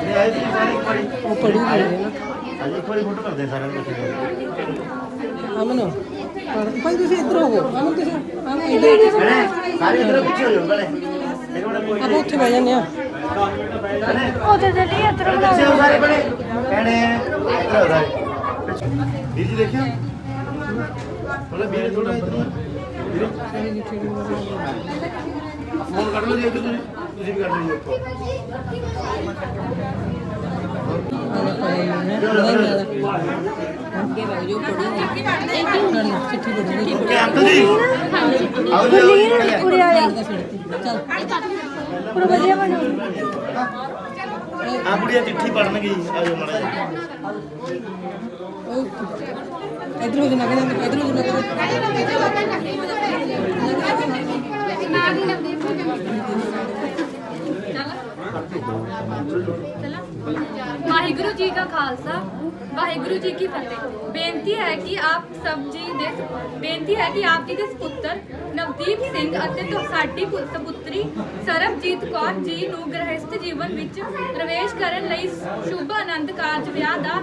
ਉਹ ਪੜੀ ਹੋਈ ਹੈ ਨਾ ਅੱਜ ਇੱਕ ਵਾਰੀ ਫੋਟੋ ਕਰਦੇ ਸਾਰਿਆਂ ਨੂੰ ਅਮਨ ਭਾਈ ਤੁਸੀਂ ਇੱਧਰ ਹੋਵੋ ਅਮਨ ਤੁਸੀਂ ਅਮਨ ਇੱਧਰ ਸਾਰੇ ਇਧਰ ਪਿੱਛੇ ਹੋ ਜਾਓ ਕੋਈ ਆਪਾਂ ਉੱਥੇ ਬਹਿ ਜਾਂਦੇ ਆ ਉਧਰ ਚੱਲੀ ਇੱਧਰ ਬਣਾ ਹੋ ਸਾਰੇ ਭੈਣੇ। ਭੈਣੇ ਇੱਧਰ ਹੋ ਸਾਰੇ। ਵੀਰ ਜੀ ਦੇਖਿਓ। ਬੋਲੇ ਵੀਰੇ ਥੋੜਾ ਇੱਧਰ ਫੋਨ ਕੱਢ ਲਓ ਜੀ ਇੱਧਰ ਤੁਸੀਂ ਤੁਸੀਂ ਵੀ ਕੱਢ ਲਓ ਜੀ ਪੜੀ ਓਕੇ ਅੰਕਲ ਜੀ ਆਓ ਜੀ ਆਓ ਜੀ ਵਾਲਾ ਚੱਲ ਪੂਰਾ ਵਧੀਆ ਬਣੋ ਆ ਕੁੜੀਆਂ ਚਿੱਠੀ ਪੜਨਗੀ ਆਜੋ ਮਾੜਾ ਜੀ ਓਕੇ ਇੱਧਰ ਹੋ ਜਾ ਨਾ ਕਹਿੰਦੇ ਇੱਧਰ ਹੋ ਜਾ ਨਾ ਕਹਿੰਦੇ ਵਾਹਿਗੁਰੂ ਜੀ ਕਾ ਖਾਲਸਾ ਵਾਹਿਗੁਰੂ ਜੀ ਕੀ ਫਤਿਹ। ਬੇਨਤੀ ਹੈ ਕਿ ਆਪ ਸਭ ਜੀ ਦੇ ਬੇਨਤੀ ਹੈ ਕਿ ਆਪ ਜੀ ਦੇ ਸੁਪੁੱਤਰ ਨਵਦੀਪ ਸਿੰਘ ਅਤੇ ਤੁ- ਸਾਡੀ ਪੁ- ਸੁਪੁੱਤਰੀ ਸਰਬਜੀਤ ਕੌਰ ਜੀ ਨੂੰ ਗ੍ਰਹਿਸਥ ਜੀਵਨ ਵਿੱਚ ਪ੍ਰਵੇਸ਼ ਕਰਨ ਲਈ ਸ਼ੁਭ ਆਨੰਦ ਕਾਰਜ ਵਿਆਹ ਦਾ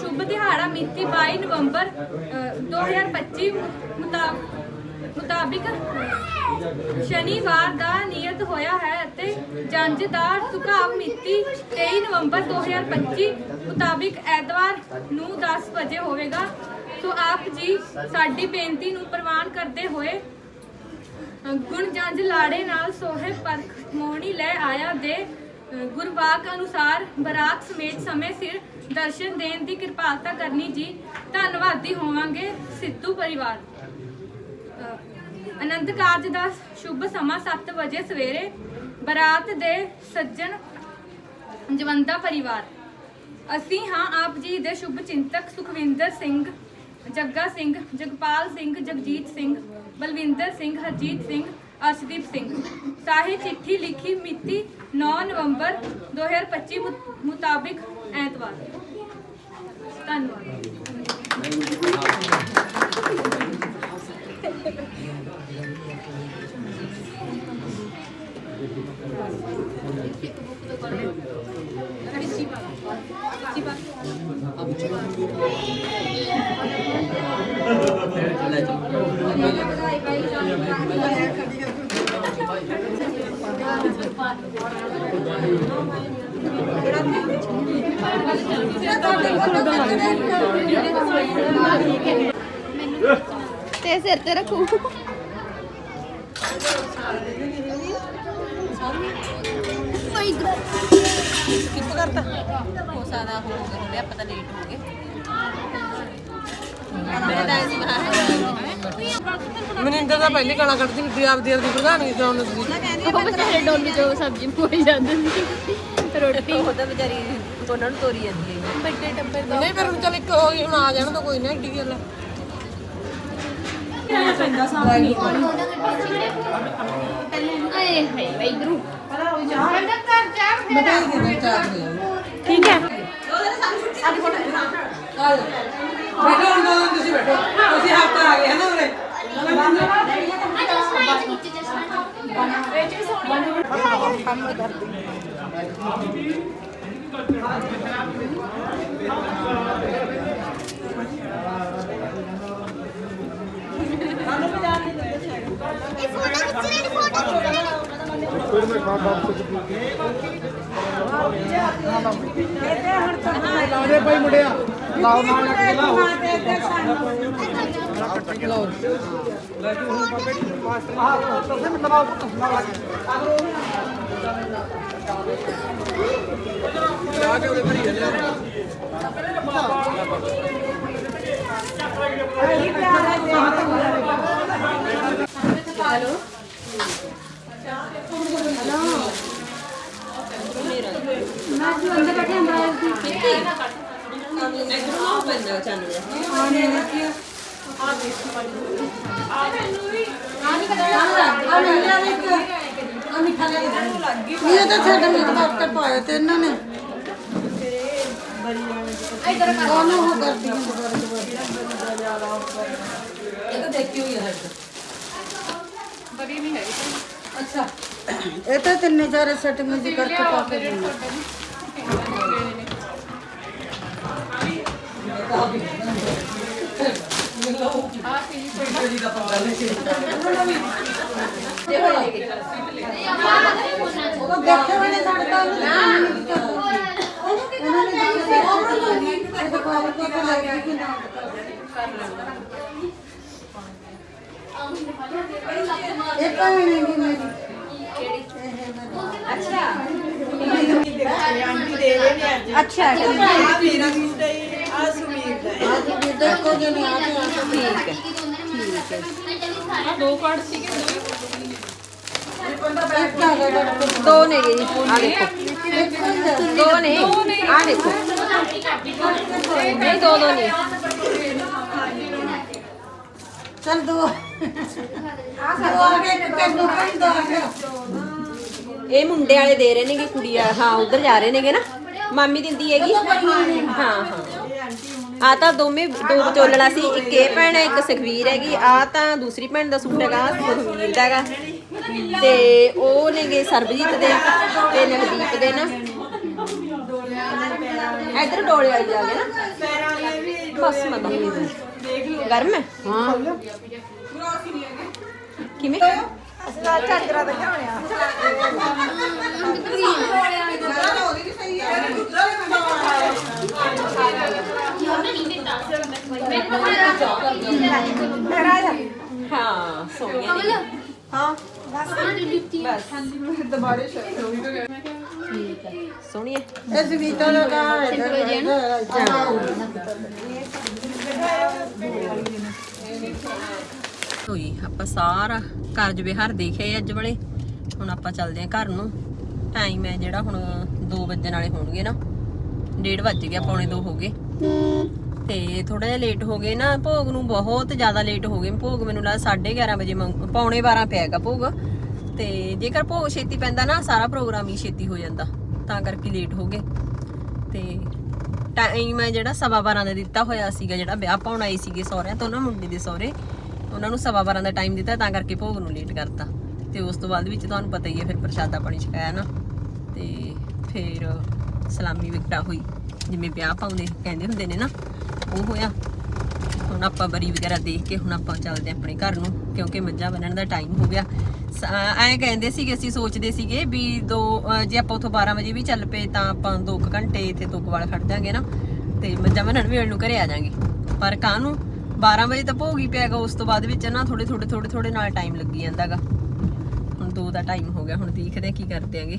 ਸ਼ੁਭ ਦਿਹਾੜਾ ਮਿਤੀ 22 ਨਵੰਬਰ ਅ, 2025 ਮੁਤਾਬਕ ਮੁਤਾਬਿਕ ਸ਼ਨੀਵਾਰ ਦਾ ਨਿਯਤ ਹੋਇਆ ਹੈ ਅਤੇ ਜੰਜ ਦਾ ਸੁਭਾਵ ਮਿਤੀ 23 ਨਵੰਬਰ 2025 ਮੁਤਾਬਿਕ ਐਤਵਾਰ ਨੂੰ 10 ਵਜੇ ਹੋਵੇਗਾ। ਸੋ ਆਪ ਜੀ ਸਾਡੀ ਬੇਨਤੀ ਨੂੰ ਪ੍ਰਵਾਨ ਕਰਦੇ ਹੋਏ ਗੁਣ ਜੰਜ ਲਾੜੇ ਨਾਲ ਸੋਹੇ ਪਰਖ ਮੋਹਣੀ ਲੈ ਆਇਆ ਦੇ ਗੁਰਵਾਕ ਅਨੁਸਾਰ ਬਰਾਤ ਸਮੇਤ ਸਮੇਂ ਸਿਰ ਦਰਸ਼ਨ ਦੇਣ ਦੀ ਕਿਰਪਾਲਤਾ ਕਰਨੀ ਜੀ। ਧੰਨਵਾਦੀ ਹੋਵਾਂਗੇ ਸਿੱਧੂ ਪਰਿਵਾਰ। ਅਨੰਦ ਕਾਰਜ ਦਾ ਸ਼ੁਭ ਸਮਾਂ 7 ਵਜੇ ਸਵੇਰੇ ਬਰਾਤ ਦੇ ਸੱਜਣ ਜਵੰਦਾ ਪਰਿਵਾਰ। ਅਸੀਂ ਹਾਂ ਆਪ ਜੀ ਦੇ ਸ਼ੁਭ ਚਿੰਤਕ ਸੁਖਵਿੰਦਰ ਸਿੰਘ, ਜੱਗਾ ਸਿੰਘ, ਜਗਪਾਲ ਸਿੰਘ, ਜਗਜੀਤ ਸਿੰਘ, ਬਲਵਿੰਦਰ ਸਿੰਘ, ਹਰਜੀਤ ਸਿੰਘ, ਅਰਸ਼ਦੀਪ ਸਿੰਘ। ਸਾਹੇ ਚਿੱਠੀ ਲਿਖੀ ਮਿਤੀ 9 ਨਵੰਬਰ 2025 ਮੁ- ਮੁਤਾਬਿਕ ਐਤਵਾਰ। ਧੰਨਵਾਦ। ਤੇ ਸਿਰ ਤੇ ਰੱਖੂ। ਕਿੱਥੇ ਕਰਤਾ? ਹੋ ਸਕਦਾ ਹੋ ਗਏ ਹੋਵੇ ਆਪਾਂ ਤਾਂ ਲੇਟ ਹੋ ਗਏ। ਮੇਰੇ ਤਾਂ ਐਸੀ ਮਨਿੰਦਰ ਦਾ ਪਹਿਲੀ ਗਾਲਾਂ ਕੱਢਦੀ ਹੁੰਦੀ ਆਪਦੀ ਆਪਦੀ ਪ੍ਰਧਾਨਗੀ ਕਰਾਉਣ ਦੀ ਉਹ ਵਿਚਾਰੇ ਡੋਲੀ ਜੋ ਸਬਜ਼ੀ ਪੋਈ ਜਾਂਦੇ ਸੀ। ਰੋਟੀ। ਉਹ ਤਾਂ ਵਿਚਾਰੀ ਉਹਨਾਂ ਨੂੰ ਤੋਰੀ ਜਾਂਦੀ ਹੈ ਵੱਡੇ ਟੱਬਰ ਦਾ। ਨਹੀਂ ਫਿਰ ਹੁਣ ਚੱਲ ਇੱਕ ਹੋ ਗਈ ਹੁਣ ਆ ਜਾਣ ਤਾਂ ਕੋਈ ਨਾ ਏਡੀ ਗੱਲ ਆ। ਆਏ ਹਾਏ ਵੈਗਰੂ ਬਤਾਈ ਦੇ ਦੇ ਚਾਰ ਦੇ ਠੀਕ ਹੈ। ਬੈਠੋ ਹੁਣ ਦੋਨੋਂ ਤੁਸੀਂ ਬੈਠੋ ਤੁਸੀਂ ਹਫਤਾ ਆ ਗਏ ਹੈ। ਨਾ ਉਰੇ ਲਾਦੇ ਭਾਈ ਮੁੰਡਿਆ ਲਾਓ ਨਾਲ ਲਓ ਇਧਰੋਂ ਪੈਂਦਾ ਚਾਨਣ ਇਹ ਤਾਂ ਸਾਡੇ ਮੀਟ ਬਾਸਕਟ ਪਾਇਆ ਤੇ ਇਹਨਾਂ ਨੇ ਉਹਨੂੰ ਉਹ ਕਰਦੀ ਹਾਂ ਦੁਬਾਰਾ ਦੁਬਾਰਾ ਇਹ ਤਾਂ ਦੇਖੀ ਹੋਈ ਹੈ ਸਾਡੇ ਬੜੀ ਨਹੀਂ ਹੈਗੀ ਅੱਛਾ ਇਹ ਤਾਂ ਤਿੰਨੇ ਚਾਰ ਸੈੱਟ ਮਿਲ ਕਰਕੇ ਪਾ ਕੇ ਦਿੰਦੇ ਉਹ ਦੇਖੇ ਹੋਣੇ ਸਾਡੇ ਤਾਂ ਉਹਨਾਂ ਨੇ ਇਹ ਤਾਂ ਕੋਈ ਕੋਈ ਲੱਗ ਕਿ ਨਾ ਇਹ ਤਾਂ ਨਹੀਂ ਮੇਰੀ ਅੱਛਾ ਮੇਰਾ ਗਿਫਟ ਹੈ ਆ ਸੁਮੀਰ ਦਾ ਹੈ। ਅੱਜ ਵੀ ਦੇਖੋ ਜੇ ਨਹੀਂ ਆ ਠੀਕ ਹੈ ਦੋ ਨੇ ਜੀ ਆ ਦੇਖੋ ਦੋ ਨੇ ਆ ਦੇਖੋ ਨਹੀਂ ਦੋ ਦੋ ਨੇ ਚਲ ਦੋ ਆ ਦੋ ਆ ਗਏ ਕਿ ਦੋ ਪੰਜ ਦੋ ਆ ਗਿਆ ਇਹ ਮੁੰਡੇ ਵਾਲੇ ਦੇ ਰਹੇ ਨੇਗੇ ਕੁੜੀ ਆ ਹਾਂ ਉਧਰ ਜਾ ਰਹੇ ਨੇਗੇ ਨਾ ਮਾਮੀ ਦਿੰਦੀ ਹੈਗੀ ਹਾਂ ਹਾਂ ਆ ਤਾਂ ਦੋਵੇਂ ਦੋ ਵਿਚੋਲਣਾ ਸੀ ਇੱਕ ਇਹ ਭੈਣ ਹੈ ਇੱਕ ਸੁਖਵੀਰ ਹੈਗੀ। ਆ ਤਾਂ ਦੂਸਰੀ ਭੈਣ ਦਾ ਸੂਟ ਹੈਗਾ ਸੁਖਵੀਰ ਦਾ ਹੈਗਾ। ਤੇ ਉਹ ਨੇਗੇ ਸਰਬਜੀਤ ਦੇ ਤੇ ਨਵਦੀਪ ਦੇ ਨਾ। ਇਧਰ ਡੋਲੇ ਵਾਲੀ ਜਾ ਕੇ ਨਾ। ਬਸ ਮਤਲਬ ਗਰਮ ਹੈ? ਹਾਂ। ਕਿਵੇਂ? ਝਾਂਜਰਾ ਦਿਖਾਉਣਿਆ। ਹਾਂ। ਹਾਂ ਸੋਹਣੀ ਹੋਈ ਆਪਾਂ ਸਾਰਾ ਕਾਰਜ ਵਿਹਾਰ ਦੇਖਿਆ ਅੱਜ ਵਾਲੇ। ਹੁਣ ਆਪਾਂ ਚੱਲਦੇ ਆਂ ਘਰ ਨੂੰ। ਟਾਈਮ ਹੈ ਜਿਹੜਾ ਹੁਣ 2 ਵਜੇ ਨਾਲੇ ਹੋਣਗੇ ਨਾ। ਡੇਢ ਵੱਜ ਗਿਆ ਪੌਣੇ 2 ਹੋ ਗਏ। ਤੇ ਥੋੜਾ ਜਿਹਾ ਲੇਟ ਹੋ ਗਏ ਨਾ, ਭੋਗ ਨੂੰ ਬਹੁਤ ਜ਼ਿਆਦਾ ਲੇਟ ਹੋ ਗਏ। ਭੋਗ ਮੈਨੂੰ ਲੱਗਦਾ 11:30 ਵਜੇ ਮੰਗ- ਪੌਣੇ 12 ਪਿਆਗਾ ਭੋਗ। ਤੇ ਜੇਕਰ ਭੋਗ ਛੇਤੀ ਪੈਂਦਾ ਨਾ, ਸਾਰਾ ਪ੍ਰੋਗਰਾਮ ਹੀ ਛੇਤੀ ਹੋ ਜਾਂਦਾ। ਤਾਂ ਕਰਕੇ ਲੇਟ ਹੋ ਗਏ। ਤੇ ਟਾਈਮ ਹੈ ਜਿਹੜਾ ਸਵਾ 12 ਦਾ ਦਿੱਤਾ ਹੋਇਆ ਸੀਗਾ, ਜਿਹੜਾ ਵਿਆਹ ਪਾਉਣ ਆਏ ਸੀਗੇ ਸਹੁਰਿਆਂ ਤੋਂ ਨਾ, ਮੁੰਡੇ ਦੇ ਸਹੁਰੇ, ਉਹਨਾਂ ਨੂੰ ਸਵਾ 12 ਦਾ ਟਾਈਮ ਦਿੱਤਾ, ਤਾਂ ਕਰਕੇ ਭੋਗ ਨੂੰ ਲੇਟ ਕਰਤਾ। ਤੇ ਉਸ ਤੋਂ ਬਾਅਦ ਵਿੱਚ ਤੁਹਾਨੂੰ ਪਤਾ ਹੀ ਹੈ, ਫਿਰ ਪ੍ਰਸ਼ਾਦਾ ਪਾਣੀ ਛਕਾਇਆ ਨਾ। ਤੇ ਫਿਰ ਸਲਾਮੀ ਵਿਕਟਾ ਹੋਈ। ਜਿਵੇਂ ਵਿਆਹ ਪਾਉਂਦੇ ਕਹਿੰਦੇ ਹੁੰਦੇ ਨੇ ਨਾ, ਉਹ ਹੋਇਆ। ਹੁਣ ਆਪਾਂ ਬਰੀ ਵਗੈਰਾ ਦੇਖ ਕੇ ਹੁਣ ਆਪਾਂ ਚੱਲਦੇ ਹਾਂ ਆਪਣੇ ਘਰ ਨੂੰ, ਕਿਉਂਕਿ ਮੱਝਾਂ ਬੰਨਣ ਦਾ ਟਾਈਮ ਹੋ ਗਿਆ। ਐਂ ਕਹਿੰਦੇ ਸੀਗੇ, ਅਸੀਂ ਸੋਚਦੇ ਸੀਗੇ ਵੀ ਦੋ ਜੇ ਆਪਾਂ ਉਥੋਂ 12 ਵਜੇ ਵੀ ਚੱਲ ਪਏ ਤਾਂ ਆਪਾਂ 2 ਘੰਟੇ ਇੱਥੇ ਤੁਕਵਾਲ ਖੜ ਜਾਾਂਗੇ ਨਾ, ਤੇ ਮੱਝਾਂ ਬੰਨਣ ਵੇਲੇ ਨੂੰ ਘਰੇ ਆ ਜਾਾਂਗੇ। ਪਰ ਕਾਹਨੂੰ? 12 ਵਜੇ ਤਾਂ ਭੋਗ ਹੀ ਪਿਆਗਾ ਉਸ ਤੋਂ ਬਾਅਦ ਵਿੱਚ ਨਾ ਥੋੜੇ ਥੋੜੇ ਥੋੜੇ ਥੋੜੇ ਨਾਲ ਟਾਈਮ ਲੱਗੀ ਜਾਂਦਾਗਾ ਹੁਣ 2 ਦਾ ਟਾਈਮ ਹੋ ਗਿਆ, ਹੁਣ ਦੇਖਦੇ ਆ ਕੀ ਕਰਦੇ ਆਂਗੇ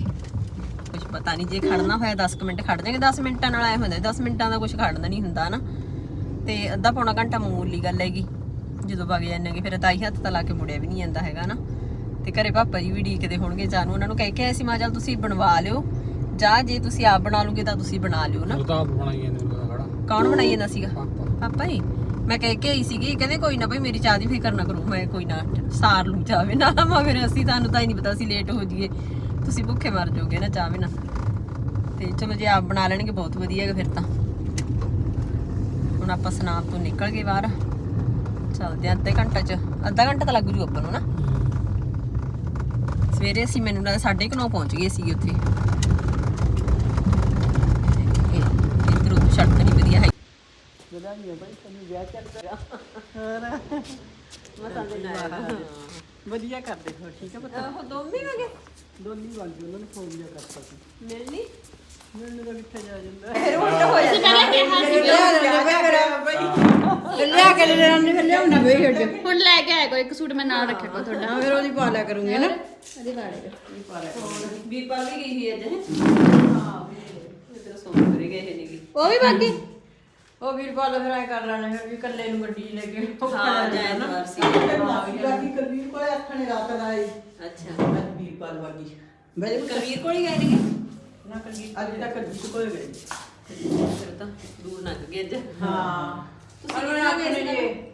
ਕੁਝ ਪਤਾ ਨਹੀਂ ਜੇ ਖੜਨਾ ਹੋਇਆ 10 ਕੁ ਮਿੰਟ ਖੜ ਜਾਾਂਗੇ 10 ਮਿੰਟਾਂ ਨਾਲ ਆਏ ਹੁੰਦੇ 10 ਮਿੰਟਾਂ ਦਾ ਕੁਝ ਖੜਨਾ ਨਹੀਂ ਹੁੰਦਾ ਨਾ। ਤੇ ਅੱਧਾ ਪੌਣਾ ਘੰਟਾ ਮਾਮੂਲੀ ਗੱਲ ਹੈਗੀ। ਜਦੋਂ ਵਗ ਜਾਂਦੇ ਫਿਰ ਤਾਈ ਹੱਥ ਤਾਂ ਲਾ ਕੇ ਮੁੜਿਆ ਵੀ ਨਹੀਂ ਜਾਂਦਾ ਹੈਗਾ ਨਾ। ਤੇ ਘਰੇ ਪਾਪਾ ਜੀ ਵੀ ਢੀਕਦੇ ਹੋਣਗੇ ਜਾਨੂੰ ਉਹਨਾਂ ਨੂੰ ਕਹਿ ਕੇ ਆਏ ਸੀ ਮਾਂ ਚੱਲ ਤੁਸੀਂ ਬਣਵਾ ਲਿਓ। ਜਾਂ ਜੇ ਤੁਸੀਂ ਆਪ ਬਣਾ ਲਓਗੇ ਤਾਂ ਤੁਸੀਂ ਬਣਾ ਲਿਓ ਨਾ। ਉਹ ਤਾਂ ਆਪ ਬਣਾਈਏ ਨੇ ਉਹਦਾ ਖੜਾ। ਕੌਣ ਬਣਾਈ ਜਾਂਦਾ ਸੀਗਾ? ਪਾਪਾ। ਹੀ ਮੈਂ ਕਹਿ ਕੇ ਆਈ ਸੀਗੀ ਕਹਿੰਦੇ ਕੋਈ ਨਾ ਭਾਈ ਮੇਰੀ ਚਾਹ ਦੀ ਫਿਕਰ ਨਾ ਕਰੋ। ਮੈਂ ਕੋਈ ਨਾ ਸਾਰ ਲੂ ਜਾਵੇ ਨਾ ਮਗਰ ਅਸੀਂ ਤੁਹਾਨੂੰ ਤਾਂ ਹੀ ਨਹੀਂ ਪਤਾ ਸੀ ਲੇਟ ਹੋ ਜਾਈਏ। ਤੁਸੀਂ ਭੁੱਖੇ ਮਰ ਜਾਓਗੇ ਨਾ ਚਾਹ ਬਿਨਾ ਤੇ ਚਲੋ ਜੇ ਆਪ ਬਣਾ ਲੈਣਗੇ ਬਹੁਤ ਵਧੀਆ ਹੈਗਾ ਫਿਰ ਤਾਂ। ਹੁਣ ਆਪਾਂ ਸਨਾਮ ਤੋਂ ਨਿਕਲ ਗਏ ਬਾਹਰ। ਚੱਲਦੇ ਆ ਅੱਧੇ ਘੰਟੇ ਚ। ਅੱਧਾ ਘੰਟਾ ਤਾਂ ਲੱਗ ਜੂ ਆਪਾਂ ਨੂੰ ਨਾ। ਸਵੇਰੇ ਅਸੀਂ ਮੈਨੂੰ ਲੱਗਦਾ 9:30 ਪਹੁੰਚ ਗਏ ਸੀ ਉੱਥੇ। ਇਧਰ ਉਧਰ ਸੜਕ ਨਹੀਂ ਵਧੀਆ ਹੈ। ਵਧੀਆ ਕਰਦੇ ਹੋ ਠੀਕ ਹੈ ਪਤਾ? ਉਹ ਦੋਵੇਂ ਆ ਗਏ? ਦੋਨੀ ਵਾਲੀ ਉਹਨਾਂ ਨੇ ਫੋਨ ਜਿਆ ਕਰਤਾ ਸੀ। ਮਿਲਣੀ? ਮੈਨੂੰ ਤਾਂ ਕਿੱਥੇ ਜਾ ਜਾਂਦਾ? ਤੁਸੀਂ ਪਹਿਲਾਂ ਕਿਹਾ ਸੀ ਲਿਆ ਕੇ ਲੈਣ ਨਹੀਂ ਲਿਆਉਣਾ ਵੇ ਹੱਡ ਹੁਣ ਲੈ ਕੇ ਆਇਆ ਕੋਈ ਇੱਕ ਸੂਟ ਮੈਂ ਨਾਲ ਰੱਖਿਆ ਕੋ ਤੁਹਾਡਾ। ਹਾਂ ਫਿਰ ਉਹਦੀ ਪਾ ਲਿਆ ਕਰੂੰਗੀ ਨਾ? ਵੀਰਪਾਲ ਵੀ ਗਈ ਸੀ ਅੱਜ ਹਾਂ? ਇਧਰ ਸੋਨ ਕਰੇ ਗਏ ਨੇਗੇ ਉਹ ਵੀ ਬਾਕੀ? ਉਹ ਵੀਰਪਾਲ ਫਿਰ ਐ ਕਰ ਲੈਣੇ ਫਿਰ ਵੀ ਇਕੱਲੇ ਨੂੰ ਗੱਡੀ 'ਚ ਲੈ ਕੇ ਹਾਂ ਜੈਨਵਾਰ ਸੀ। ਬਾਕੀ ਕਲਵੀਰ ਕੋਲੇ ਅੱਖਣੇ ਰਾਤ ਦਾ ਆਈ ਅੱਛਾ। ਅੱਜ ਵੀਰਪਾਲ ਬਾਗੀ ਬਈ ਕਲਵੀਰ ਕੋਲ ਹੀ ਗਏ ਨੇਗੇ ਨਾ ਕਲਵੀਰ ਅੱਜ ਤੱਕ ਕਲਵੀਰ ਕੋਲੇ ਗਏ। ਫਿਰ ਤਾਂ ਦੂਰ ਲੰਘ ਗਏ ਅੱਜ। ਹਾਂ। ਤੁਸੀਂ ਕਿਹਦੇ ਨਾਲ ਗਏ ਸੀ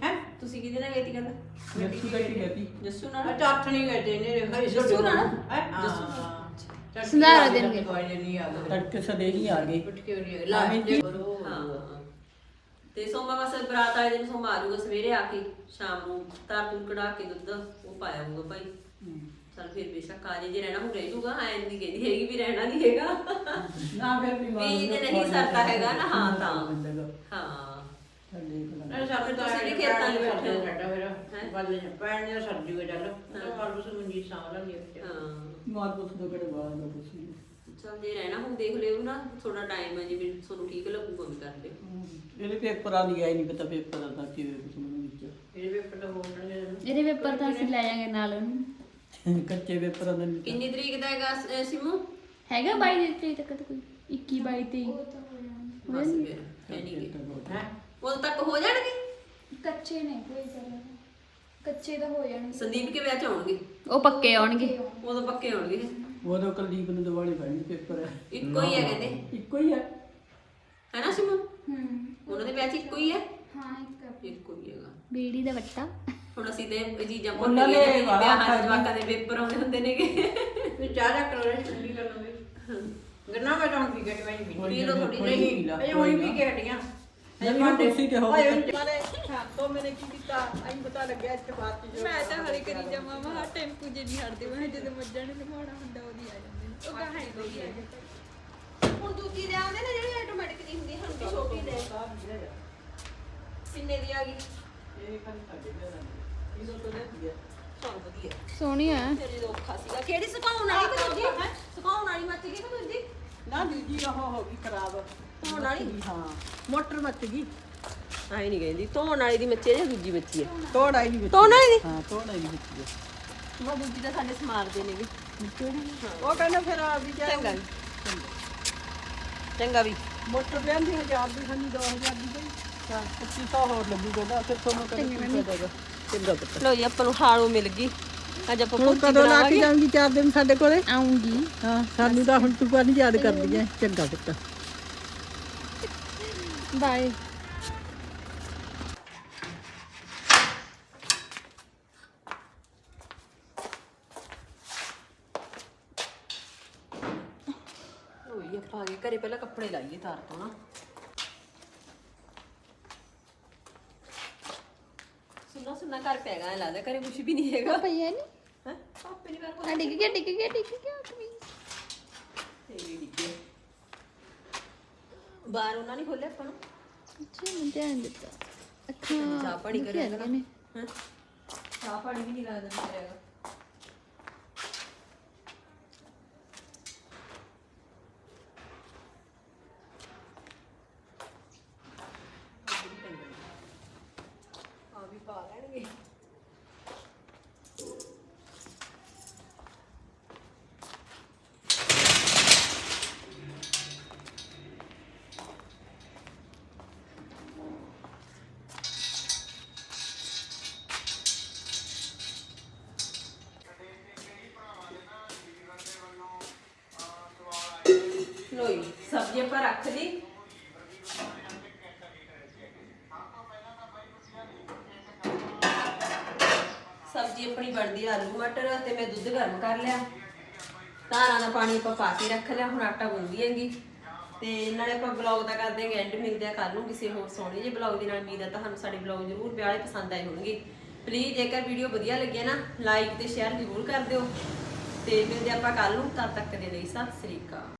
ਹੈ? ਤੁਸੀਂ ਕਿਹਦੇ ਨਾਲ ਗਏ ਸੀ ਗੱਲ? ਜੱਸੂ ਬੈਠੀ ਗਈ ਜੱਸੂ ਨਾਲ? ਟੱਠ ਨਹੀਂ ਗਏ ਤੇ ਨੇ ਜੱਸੂ ਨਾਲ? ਹਾਂ? ਸੰਧਾਰਾ ਦੇਣਗੇ। ਕੋਈ ਨਹੀਂ ਆ ਗਏ ਤੜਕੇ ਸਦੇ ਹੀ ਆ ਗਏ। ਉੱਠ ਕੇ ਨਹੀਂ ਲਾਹੇ ਹਾਂ। ਤੇ ਸੋਮਵਾਰ ਬਸ ਬਰਾਤ ਵਾਲੇ ਦਿਨ ਸੋਮਵਾਰ ਆਜੂਗਾ ਸਵੇਰੇ ਆ ਕੇ ਸ਼ਾਮ ਨੂੰ ਤਾਰ ਤੂਰ ਕਢਾ ਕੇ ਦੁੱਧ ਉਹ ਪਾਇਆ ਹੋਊਗਾ ਭਾਈ। ਚਲ ਫਿਰ ਬੇਸ਼ੱਕ ਆ ਜੇ ਜੇ ਰਹਿਣਾ ਹੁਣ ਰਹਿ ਜੂਗਾ ਐਂ ਨਹੀਂ ਕਹਿੰਦੀ ਹੈਗੀ ਵੀ ਰਹਿਣਾ ਨਹੀਂ ਹੈਗਾ। ਨਾ ਫਿਰ ਵੀ ਵੀ ਜੇ ਨਹੀਂ ਸਰਦਾ ਹੈਗਾ ਨਾ ਹਾਂ ਤਾਂ। ਹਾਂ ਨਾ ਸਾਡੇ ਤਾਂ ਤੁਸੀਂ ਵੀ ਖੇਤਾਂ 'ਚ ਬੈਠੇ ਹੋ। ਸਾਡਾ ਫਿਰ। ਹੈਂ? ਬੱਲੇ ਪੈਣ ਦੇ ਸਰਦੀ ਹੋ ਚੱਲ। ਮਾਰੂ ਸੇ ਮੰਜੀ ਸਾਂਭ ਲਾਂਗੇ ਹਾਂ। ਮਾਰ ਪੁੱਤ ਦੋ ਕਿਹੜੇ ਬਾਹਰ ਦਾ ਕੁਛ ਚਲ ਜੇ ਰਹਿਣਾ ਹੁਣ ਦੇਖ ਲਿਓ ਨਾ ਥੋੜਾ ਟਾਈਮ ਹੈ ਜਿਵੇਂ ਤੁਹਾਨੂੰ ਠੀਕ ਲੱਗੂਗਾ ਵੀ ਕਰ ਲਿਓ ਇਹਦੇ ਪੇਪਰਾਂ ਦੀ ਆਈ ਨਹੀਂ ਪਤਾ ਪੇਪਰ ਦਾ ਕਿਵੇਂ ਕੁਝ ਵਿੱਚ। ਇਹਦੇ ਪੇਪਰ ਤਾਂ ਹੋਣਗੇ ਇਹਦੇ ਪੇਪਰ ਤਾਂ ਅਸੀਂ ਲੈ ਜਾਾਂਗੇ ਨਾਲ ਉਹਨੂੰ। ਕੱਚੇ ਪੇਪਰਾਂ ਦਾ ਨਹੀਂ ਕਿੰਨੀ ਤਰੀਕ ਦਾ ਹੈਗਾ ਅਹ, ਸਿਮੂ? ਹੈਗਾ 22 ਤਰੀਕ ਤੱਕ ਤਾਂ ਕੋਈ 21 22 23 ਬਸ ਫਿਰ ਹੈ। ਨਹੀਂ ਗੇ। ਹੈ? ਉਦੋਂ ਤੱਕ ਹੋ ਜਾਣਗੇ? ਕੱਚੇ ਨੇ ਕੋਈ ਕੱਚੇ ਤਾਂ ਹੋ ਜਾਣਗੇ। ਸੰਦੀਪ ਕੇ ਵਿਆਹ ਚ ਆਉਣਗੇ ਉਹ ਪੱਕੇ ਆਉਣਗੇ। ਉਦੋਂ ਪੱਕੇ ਆਉਣਗੇ। ਉਹ ਤਾਂ ਕੁਲਦੀਪ ਨੂੰ ਦਿਵਾਲੀ ਪੈਣੀ ਪੇਪਰ। ਹੈ ਇੱਕੋ ਹੀ ਹੈ ਕਹਿੰਦੇ। ਇੱਕੋ ਹੀ ਹੈ ਹੈ ਨਾ ਸਿਮੂ? ਹੂੰ। ਉਹਨਾਂ ਦੇ ਵਿਆਹ ਚ ਇੱਕੋ ਹੀ ਹੈ? ਹਾਂ ਇੱਕ ਇੱਕੋ ਹੀ ਹੈਗਾ। ਬੀੜੀ ਦਾ ਵੱਟਾ। ਹੁਣ ਅਸੀਂ ਤੇ ਚੀਜ਼ਾਂ ਭੁੱਲ ਉਹਨਾਂ ਵਾਹ ਵਿਆਹਾਂ। ਦੇ ਜਵਾਕਾਂ ਦੇ ਪੇਪਰ ਆਉਂਦੇ ਹੁੰਦੇ ਨੇਗੇ। ਫਿਰ ਚਾਹ ਜਾ ਕਰੋ ਠੰਡੀ ਕਰ ਲਓਗੇ ਗੰਨਾ ਮੈਂ ਤਾਂ ਪੀ ਕੇ ਟਵਾਈ ਪੀ ਪੀ ਲਓ ਥੋੜੀ ਨਹੀਂ ਜਿਹੀ। ਅਜੇ ਹੁਣੀ ਪੀ ਕੇ ਹਟੀਆਂ ਅਜੇ ਕੁਰਸੀ ਤੇ ਹੋ ਮਾਰੇ ਤੋਂ ਮੈਨੇ ਕੀ ਕੀਤਾ? ਆਈ ਪਤਾ ਲੱਗਿਆ ਇੱਥੇ ਬਾਤ ਚ ਮੈਂ ਤਾਂ ਹਰੇ ਕਰੀ ਜਾਵਾਂ ਮਾ ਟੈਂਪੂ ਜੇ ਨਹੀਂ ਹਟਦੇ। ਮੈਂ ਜਦੋਂ ਮੱਝਾਂ ਨੇ ਲਗਾਉਣਾ ਹੁੰਦਾ ਉਹਦੀ ਆ ਜਾਂਦੇ। ਨੇ ਉਹ ਗਾਹਾਂ ਹੀ ਗਈ ਹੈ ਹੁਣ ਦੂਜੀ ਦੇ ਆਉਂਦੇ ਨੇ ਜਿਹੜੀ ਆਟੋਮੈਟਿਕ ਦੀ ਹੁੰਦੀ ਹੁਣ ਵੀ ਛੋਟੀ ਦੇ। ਕਿੰਨੇ ਦੀ ਆ ਗਈ? ਲੈ ਚਲ ਵਧੀਆ। ਸੋਹਣੀ ਆ। ਜਦੋਂ ਔਖਾ ਸੀਗਾ। ਕਿਹੜੀ ਸੁਕਾਉਣ ਵਾਲੀ ਕਿ ਦੂਜੀ ਸੁਕਾਉਣ ਵਾਲੀ ਮੱਚ ਗਈ ਕਿ ਦੂਜੀ ਨਾ ਦੂਜੀ ਉਹ ਹੋ ਗਈ ਖਰਾਬ। ਧੋਣ ਵਾਲੀ? ਹਾਂ। ਮੋਟਰ ਮੱਚ ਗਈ। ਆਈ ਨਹੀਂ ਕਹਿੰਦੀ ਧੋਣ ਵਾਲੀ ਦੀ ਮੱਚੀ ਹੈ ਜਾਂ ਦੂਜੀ ਮੱਚੀ ਹੈ ਤੋੜ ਆਈ ਨਹੀਂ ਧੋਣ ਵਾਲੀ ਦੀ? ਹਾਂ ਤੋੜ ਆਈ ਵਿੱਚ ਉਹ ਦੂਜੀ ਤਾਂ ਸਾਡੇ ਸਮਾਰਦੇ ਨੇਗੇ। ਉਹ ਕਹਿੰਦਾ ਫਿਰ ਆ ਵੀ ਜਾ ਚੰਗਾ। ਚੰਗਾ ਵੀ। ਮੋਟਰ ਲੈਂਦੀ ਹਜ਼ਾਰ ਦੀ ਖੰਨੀ 2000 ਦੀ ਹਾਂ 2500 ਹੋਰ ਲੱਗੂਗਾ ਨਾ ਫਿਰ ਤੁਹਾਨੂੰ ਕਦੇ ਕੀ ਫਾਇਦਾ ਚੰਗਾ ਪੁੱਤ। ਲੋ ਜੀ ਆਪਾਂ ਨੂੰ ਹਾਲੋ ਮਿਲ ਗਈ। ਅੱਜ ਆਪਾਂ ਹੁਣ ਪੁੱਤੀ ਕਦੋਂ ਲਾ ਕੇ ਜਾਊਂਗੀ ਚਾਰ ਦਿਨ ਸਾਡੇ ਕੋਲੇ? ਆਉਂਗੀ ਹਾਂ ਸਾਨੂੰ ਤਾਂ ਹੁਣ ਤੂੰ ਨਹੀਂ ਯਾਦ ਕਰਦੀ ਹੈ। ਚੰਗਾ ਪੁੱਤ। ਬਾਏ ਲੋ ਜੀ ਆਪਾਂ ਆ ਗਏ ਘਰੇ ਪਹਿਲਾਂ ਕੱਪੜੇ ਲਾਈਏ ਤਾਰ ਤੋਂ ਨਾ। ਸੁਣਾ ਸੁਣਾ ਘਰ ਪੈ ਗਿਆ ਲੱਗਦਾ ਘਰੇ ਕੁਝ ਵੀ ਨਹੀਂ ਹੈਗਾ। ਨਹੀਂ? ਹੈ? ਪਾਪੇ ਨਹੀਂ ਕਰ ਆ ਡਿੱਗ ਗਿਆ ਡਿੱਗ ਗਿਆ ਡਿੱਗ ਗਿਆ ਕਮੀ ਤੇਰੀ ਡਿੱਗੇ। ਬਾਹਰ ਉਹਨਾਂ ਨੇ ਖੋਲਿਆ ਆਪਾਂ ਨੂੰ। ਅੱਛਾ ਮੈਂ ਧਿਆਨ ਦਿੱਤਾ। ਅੱਖਾਂ ਚਾਹ ਪਾਣੀ ਕਰਿਆ ਕਰਾਂ। ਨੇ ਹੈਂ? ਚਾਹ ਪਾਣੀ ਵੀ ਨਹੀਂ ਲੱਗਦਾ ਮੇਰਾ ਹੈਗਾ। ਸਬਜ਼ੀ ਆਪਣੀ ਬਣਦੀ ਆ ਆਲੂ, ਮਟਰ ਤੇ ਮੈਂ ਦੁੱਧ ਗਰਮ ਕਰ ਲਿਆ। ਧਾਰਾਂ ਦਾ ਪਾਣੀ ਆਪਾਂ ਪਾ ਕੇ ਰੱਖ ਲਿਆ, ਹੁਣ ਆਟਾ ਗੁੰਦੀ ਹੈਗੀ। ਤੇ ਨਾਲੇ ਆਪਾਂ ਬਲੌਗ ਦਾ ਕਰਦੇ ਹਾਂ ਐਂਡ ਮਿਲਦੇ ਆ ਕੱਲ ਨੂੰ ਕਿਸੇ ਹੋਰ ਸੋਹਣੇ ਜਿਹੇ ਬਲੌਗ ਦੇ ਨਾਲ, ਉਮੀਦ ਹੈ ਤੁਹਾਨੂੰ ਸਾਡੇ ਬਲੌਗ ਜ਼ਰੂਰ ਪਿਆਰੇ ਪਸੰਦ ਆਏ ਹੋਣਗੇ। ਪਲੀਜ਼ ਜੇਕਰ ਵੀਡੀਓ ਵਧੀਆ ਲੱਗੇ ਨਾ ਲਾਈਕ ਤੇ ਸ਼ੇਅਰ ਜ਼ਰੂਰ ਕਰ ਦਿਓ। ਤੇ ਮਿਲਦੇ ਆਪਾਂ ਕੱਲ ਨੂੰ, ਤਦ ਤੱਕ ਦੇ ਲਈ ਸਤਿ ਸ੍ਰੀ ਅਕਾਲ।